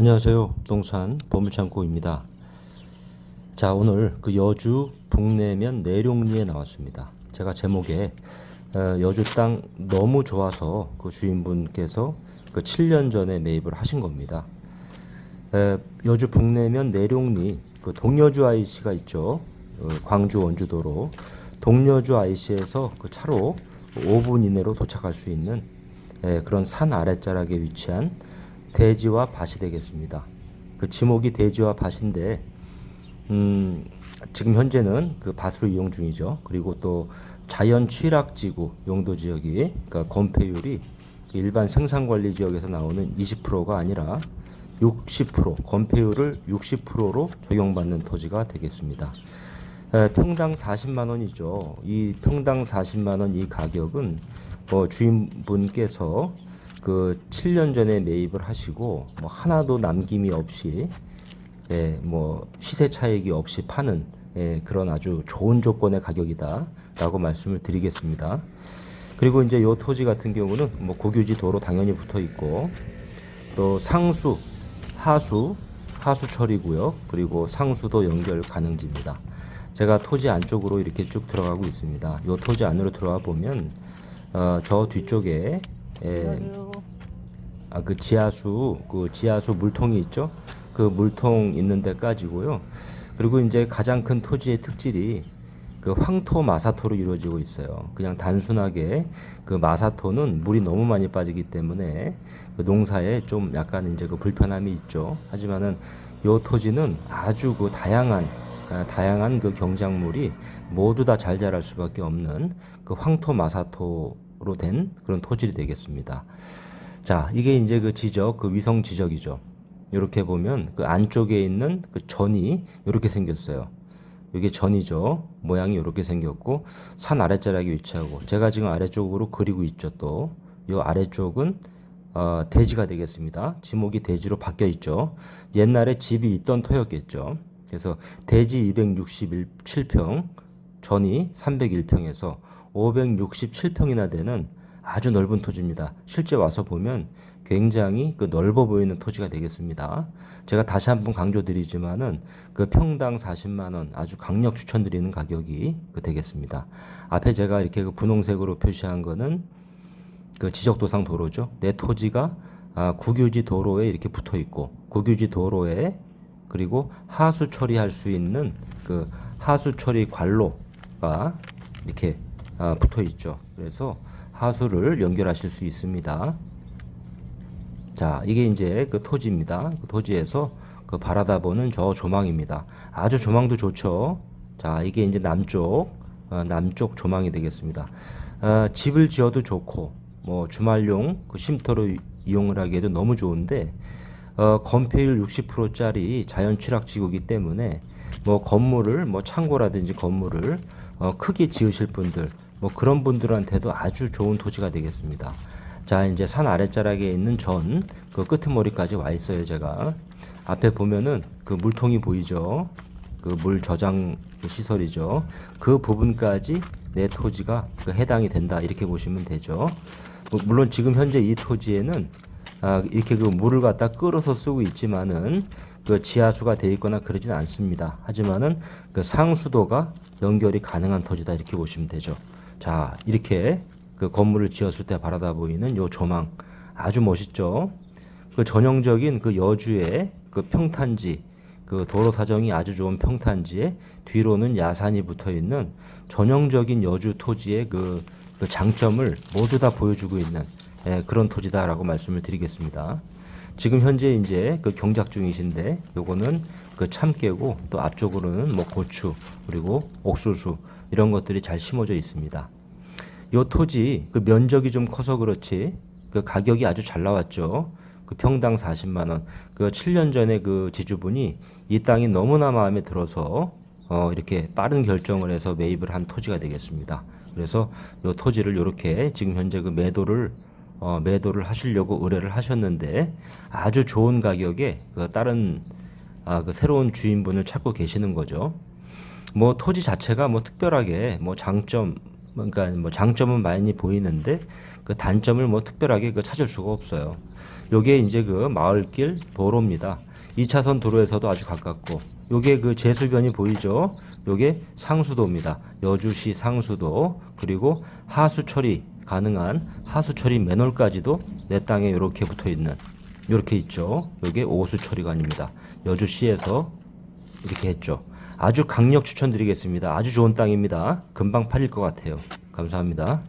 안녕하세요. 부동산 보물창고입니다. 자, 오늘 그 여주 북내면 내룡리에 나왔습니다. 제가 제목에 어, 여주 땅 너무 좋아서 그 주인분께서 그 7년 전에 매입을 하신 겁니다. 에, 여주 북내면 내룡리 그 동여주 IC가 있죠. 어, 광주 원주도로 동여주 IC에서 그 차로 5분 이내로 도착할 수 있는 에, 그런 산 아랫자락에 위치한 대지와 밭이 되겠습니다. 그 지목이 대지와 밭인데 음, 지금 현재는 그 밭으로 이용 중이죠. 그리고 또 자연 취락지구 용도 지역이 그러니까 건폐율이 일반 생산관리 지역에서 나오는 20%가 아니라 60% 건폐율을 60%로 적용받는 토지가 되겠습니다. 에, 평당 40만 원이죠. 이 평당 40만 원 이 가격은 뭐 주인분께서 그 7년 전에 매입을 하시고 뭐 하나도 남김이 없이 예, 뭐 시세 차익이 없이 파는 예, 그런 아주 좋은 조건의 가격이다라고 말씀을 드리겠습니다. 그리고 이제 요 토지 같은 경우는 뭐 국유지 도로 당연히 붙어 있고 또 상수, 하수, 하수 처리고요. 그리고 상수도 연결 가능지입니다. 제가 토지 안쪽으로 이렇게 쭉 들어가고 있습니다. 요 토지 안으로 들어와 보면 어, 저 뒤쪽에 예, 아, 그 지하수, 그 지하수 물통이 있죠? 그 물통 있는 데까지고요. 그리고 이제 가장 큰 토지의 특질이 그 황토 마사토로 이루어지고 있어요. 그냥 단순하게 그 마사토는 물이 너무 많이 빠지기 때문에 그 농사에 좀 약간 이제 그 불편함이 있죠. 하지만은 요 토지는 아주 그 다양한 아, 다양한 그 경작물이 모두 다 잘 자랄 수밖에 없는 그 황토 마사토 로 된 그런 토질이 되겠습니다. 자, 이게 이제 그 지적, 그 위성 지적이죠. 이렇게 보면 그 안쪽에 있는 그 전이 이렇게 생겼어요. 이게 전이죠. 모양이 이렇게 생겼고 산 아랫자락에 위치하고 제가 지금 아래쪽으로 그리고 있죠. 또 이 아래쪽은 어, 대지가 되겠습니다. 지목이 대지로 바뀌어 있죠. 옛날에 집이 있던 터였겠죠. 그래서 대지 267평, 전이 301평에서 567평이나 되는 아주 넓은 토지입니다. 실제 와서 보면 굉장히 그 넓어 보이는 토지가 되겠습니다. 제가 다시 한번 강조드리지만은 그 평당 40만 원 아주 강력 추천드리는 가격이 그 되겠습니다. 앞에 제가 이렇게 그 분홍색으로 표시한 거는 그 지적도상 도로죠. 내 토지가 아, 국유지 도로에 이렇게 붙어 있고 국유지 도로에 그리고 하수 처리할 수 있는 그 하수 처리 관로가 이렇게 아, 붙어 있죠. 그래서 하수를 연결하실 수 있습니다. 자, 이게 이제 그 토지입니다. 그 토지에서 그 바라다 보는 저 조망입니다. 아주 조망도 좋죠. 자, 이게 이제 남쪽, 어, 남쪽 조망이 되겠습니다. 어, 집을 지어도 좋고, 뭐 주말용 그 쉼터로 이- 이용을 하기에도 너무 좋은데, 어, 건폐율 60%짜리 자연 취락지구이기 때문에 뭐 건물을 뭐 창고라든지 건물을 어, 크게 지으실 분들 뭐 그런 분들한테도 아주 좋은 토지가 되겠습니다. 자 이제 산 아랫자락에 있는 전 그 끄트머리까지 와 있어요 제가 앞에 보면은 그 물통이 보이죠 그 물 저장 시설이죠 그 부분까지 내 토지가 그 해당이 된다 이렇게 보시면 되죠 뭐, 물론 지금 현재 이 토지에는 아, 이렇게 그 물을 갖다 끌어서 쓰고 있지만은 그 지하수가 돼 있거나 그러진 않습니다. 하지만은 그 상수도가 연결이 가능한 토지다 이렇게 보시면 되죠. 자, 이렇게 그 건물을 지었을 때 바라다 보이는 요 조망 아주 멋있죠. 그 전형적인 그 여주의 그 평탄지 그 도로 사정이 아주 좋은 평탄지에 뒤로는 야산이 붙어 있는 전형적인 여주 토지의 그, 그 장점을 모두 다 보여주고 있는 예, 그런 토지다라고 말씀을 드리겠습니다. 지금 현재 이제 그 경작 중이신데 요거는 그 참깨고 또 앞쪽으로는 뭐 고추 그리고 옥수수 이런 것들이 잘 심어져 있습니다. 요 토지 그 면적이 좀 커서 그렇지 그 가격이 아주 잘 나왔죠. 그 평당 40만 원. 그 7년 전에 그 지주분이 이 땅이 너무나 마음에 들어서 어 이렇게 빠른 결정을 해서 매입을 한 토지가 되겠습니다. 그래서 요 토지를 이렇게 지금 현재 그 매도를 어 매도를 하시려고 의뢰를 하셨는데 아주 좋은 가격에 그 다른 아 그 새로운 주인분을 찾고 계시는 거죠. 뭐 토지 자체가 뭐 특별하게 뭐 장점 그러니까 뭐 장점은 많이 보이는데 그 단점을 뭐 특별하게 그 찾을 수가 없어요. 요게 이제 그 마을길 도로입니다. 2차선 도로에서도 아주 가깝고 요게 그 제수변이 보이죠? 요게 상수도입니다. 여주시 상수도 그리고 하수 처리 가능한 하수 처리 맨홀까지도 내 땅에 이렇게 붙어 있는 이렇게 있죠. 요게 오수 처리관입니다. 여주시에서 이렇게 했죠. 아주 강력 추천드리겠습니다. 아주 좋은 땅입니다. 금방 팔릴 것 같아요. 감사합니다.